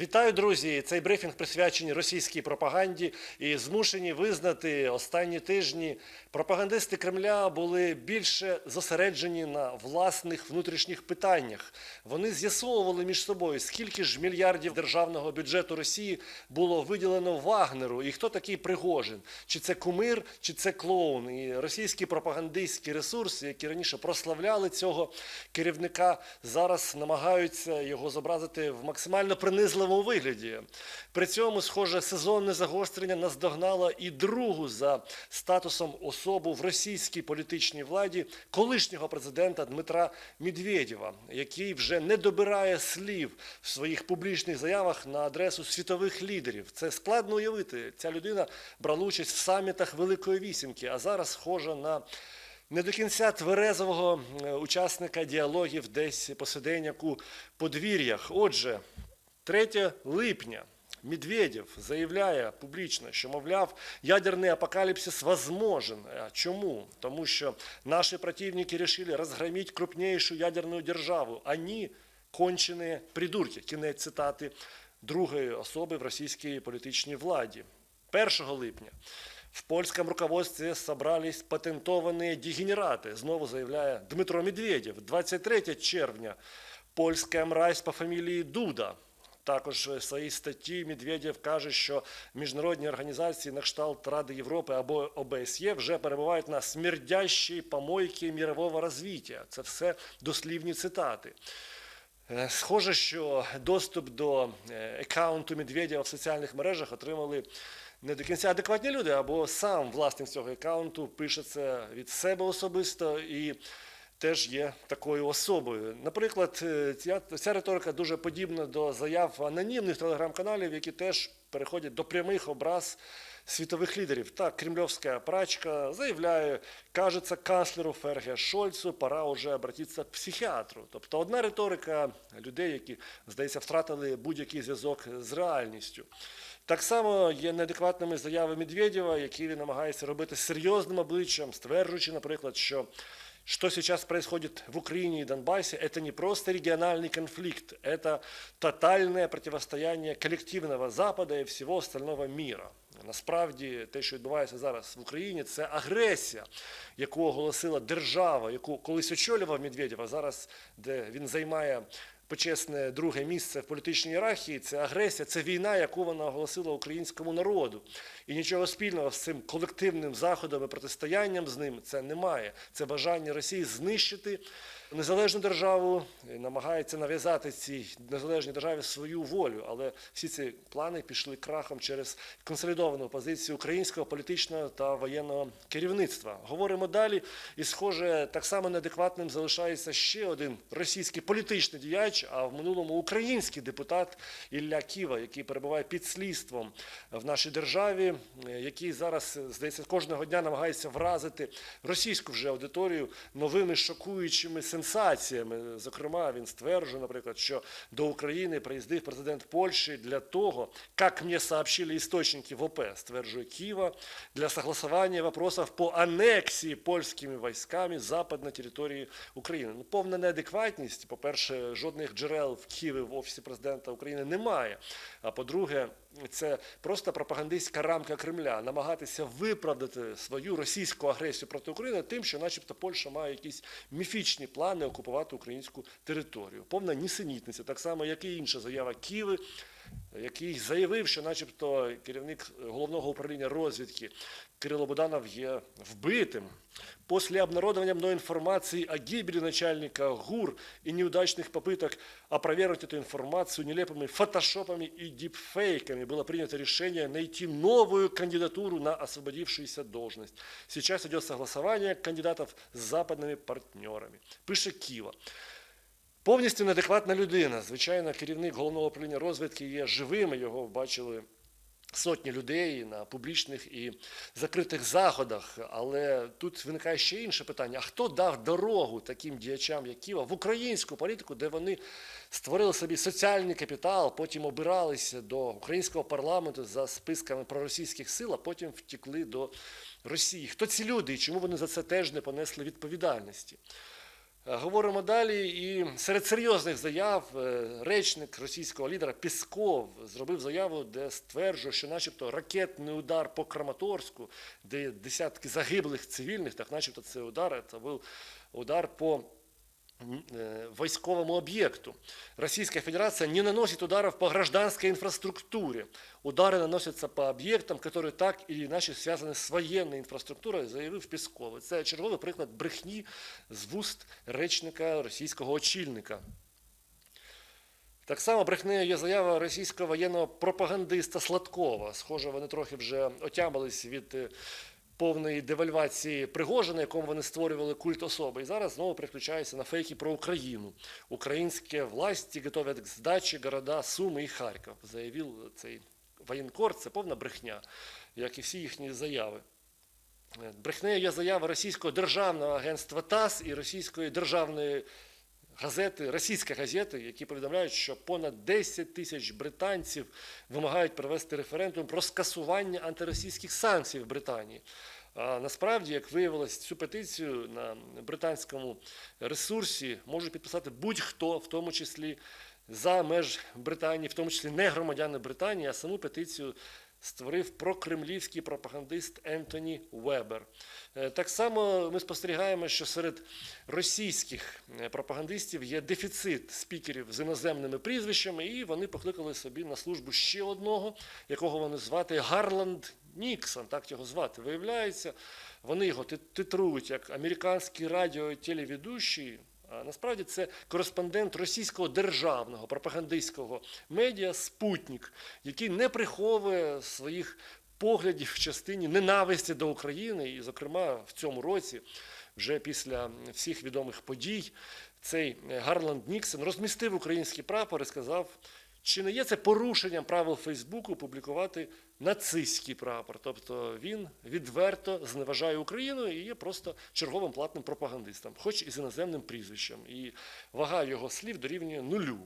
Вітаю, друзі! Цей брифінг присвячений російській пропаганді і змушені визнати останні тижні пропагандисти Кремля були більше зосереджені на власних внутрішніх питаннях. Вони з'ясовували між собою, скільки ж мільярдів державного бюджету Росії було виділено Вагнеру, і хто такий Пригожин, чи це кумир, чи це клоун. І російські пропагандистські ресурси, які раніше прославляли цього керівника, зараз намагаються його зобразити в максимально принизливому вигляді. При цьому, схоже, сезонне загострення наздогнало і другу за статусом особу в російській політичній владі колишнього президента Дмитра Медведєва, який вже не добирає слів в своїх публічних заявах на адресу світових лідерів. Це складно уявити. Ця людина брала участь в самітах Великої Вісімки, а зараз схожа на не до кінця тверезового е, учасника діалогів десь посиденьок у подвір'ях. Отже, 3 липня Медведєв заявляє публічно, що, мовляв, ядерний апокаліпсис возможен. Чому? Тому що наші противники решили розгромити крупнішу ядерну державу. Они кончені придурки. Кінець цитати другої особи в російській політичній владі. 1 липня в польском руководстве собрались патентованные дегенераты, знову заявляє Дмитро Медведєв. 23 червня польська мразь по фамілії Дуда. Також в своїй статті Медведєв каже, що міжнародні організації на кшталт Ради Європи або ОБСЄ вже перебувають на смердящій помойці мірового розвиття. Це все дослівні цитати. Е, Схоже, що доступ до е, аккаунту Медведєва в соціальних мережах отримали не до кінця адекватні люди, або сам власник цього аккаунту пише це від себе особисто і теж є такою особою. Наприклад, е, ця, ця риторика дуже подібна до заяв анонімних телеграм-каналів, які теж переходять до прямих образ світових лідерів. Так, кремлевська прачка заявляє, кажеться канцлеру Ферге Шольцу, пора вже обратитися к психіатру. Тобто одна риторика людей, які, здається, втратили будь-який зв'язок з реальністю. Так само є неадекватними заяви Медведєва, які він намагається робити серйозним обличчям, стверджуючи, наприклад, що что сейчас происходит в Украине и Донбассе, это не просто региональный конфликт, это тотальное противостояние коллективного Запада і всього остального мира. Насправді, те, що відбувається зараз в Україні, це агресія, яку оголосила держава, яку колись очолював Медведєв, а зараз, де він займає почесне друге місце в політичній ієрархії, це агресія, це війна, яку вона оголосила українському народу. І нічого спільного з цим колективним заходом і протистоянням з ним це немає. Це бажання Росії знищити незалежну державу, намагається нав'язати цій незалежній державі свою волю. Але всі ці плани пішли крахом через консолідовану позицію українського політичного та воєнного керівництва. Говоримо далі, і схоже, так само неадекватним залишається ще один російський політичний діяч, а в минулому український депутат Ілля Ківа, який перебуває під слідством в нашій державі, е, який зараз здається кожного дня намагається вразити російську вже аудиторію новими шокуючими сенсаціями. Зокрема, він стверджує, наприклад, що до України приїздив президент Польщі для того, як мені сообщили істочники в ОП, стверджує Києва, для согласования вопросов по анексії польськими військами запад на території України. Ну, повна неадекватність. По-перше, жодних джерел в Києві в офісі президента України немає. А по-друге, це просто пропагандистська рамка Кремля намагатися виправдати свою російську агресію проти України тим, що, начебто, Польща має якісь міфічні плани окупувати українську територію. Повна нісенітниця, так само, як і інша заява Києви, який заявив, що, начебто, керівник головного управління розвідки Кирило Буданов є вбитим. После обнародования мной информации о гибели начальника ГУР и неудачных попыток опровергнуть эту информацию нелепыми фотошопами и дипфейками было принято решение найти новую кандидатуру на освободившуюся должность. Сейчас идет согласование кандидатов с западными партнерами. Пише Ківа. Повністю неадекватна людина. Звичайно, керівник головного управління розвідки є живим. Його бачили сотні людей на публічних і закритих заходах. Але тут виникає ще інше питання: а хто дав дорогу таким діячам, як Ківа, в українську політику, де вони створили собі соціальний капітал, потім обиралися до українського парламенту за списками проросійських сил, а потім втекли до Росії? Хто ці люди і чому вони за це теж не понесли відповідальності? Е, Говоримо далі, і серед серйозних заяв е, речник російського лідера Пісков зробив заяву, де стверджує, що, начебто, ракетний удар по Краматорську, де десятки загиблих цивільних, так начебто це удар, це був удар по войсковому объекту. Российская Федерация не наносит ударов по гражданской инфраструктуре. Удары наносятся по об'єктам, которые так или иначе связаны з воєнною інфраструктурою, заявив Пісков. Це черговий приклад брехні з вуст речника російського очільника. Так само брехнею є заява російського воєнного пропагандиста Сладкова. Схоже, вони трохи вже отямились від е, повної девальвації Пригожина, якому вони створювали культ особи. І зараз знову переключаються на фейки про Україну. Українські власті готовят к здачі города Суми і Харків, заявив цей воєнкор. Це повна брехня, як і всі їхні заяви. Брехнею є заява російського державного агентства ТАСС і російської державної газети, російські газети, які повідомляють, що понад 10 тисяч британців вимагають провести референдум про скасування антиросійських санкцій в Британії. А насправді, як виявилось, цю петицію на британському ресурсі може підписати будь-хто, в тому числі за меж Британії, в тому числі не громадяни Британії, а саму петицію створив прокремлівський пропагандист Ентоні Вебер. Е, Так само ми спостерігаємо, що серед російських е, пропагандистів є дефіцит спікерів з іноземними прізвищами, і вони покликали собі на службу ще одного, якого вони звати Гарланд Ніксон, так його звати. Виявляється, вони його титрують як американський радіо і телеведущий, а насправді це кореспондент російського державного пропагандистського медіа Спутник, який не приховує своїх поглядів в частині ненависті до України. І, зокрема, в цьому році, вже після всіх відомих подій, цей Гарланд Ніксон розмістив український прапор і сказав, чи не є це порушенням правил Фейсбуку публікувати нацистський прапор? Тобто він відверто зневажає Україну і є просто черговим платним пропагандистом, хоч і з іноземним прізвищем. І вага його слів дорівнює нулю.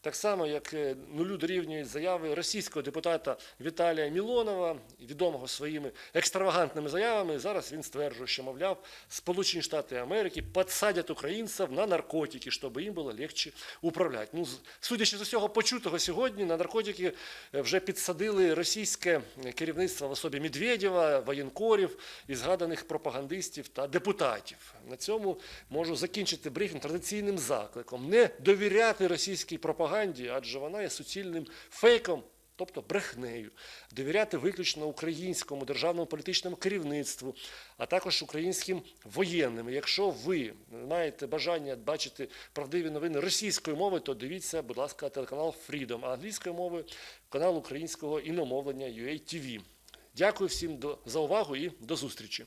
Так само, як е, нулю дорівнюють заяви російського депутата Віталія Мілонова, відомого своїми екстравагантними заявами. Зараз він стверджує, що, мовляв, Сполучені Штати Америки підсадять українців на наркотики, щоб їм було легче управляти. Ну, судячи з усього почутого сьогодні, на наркотики е, вже підсадили російське керівництво в особі Медведєва, воєнкорів і згаданих пропагандистів та депутатів. На цьому можу закінчити брифінг традиційним закликом не довіряти російській пропаганді, адже вона є суцільним фейком. Тобто брехнею, довіряти виключно українському державному політичному керівництву, а також українським воєнним. Якщо ви маєте бажання бачити правдиві новини російською мовою, то дивіться, будь ласка, телеканал Freedom, а англійською мовою канал українського іномовлення UATV. Дякую всім за увагу і до зустрічі.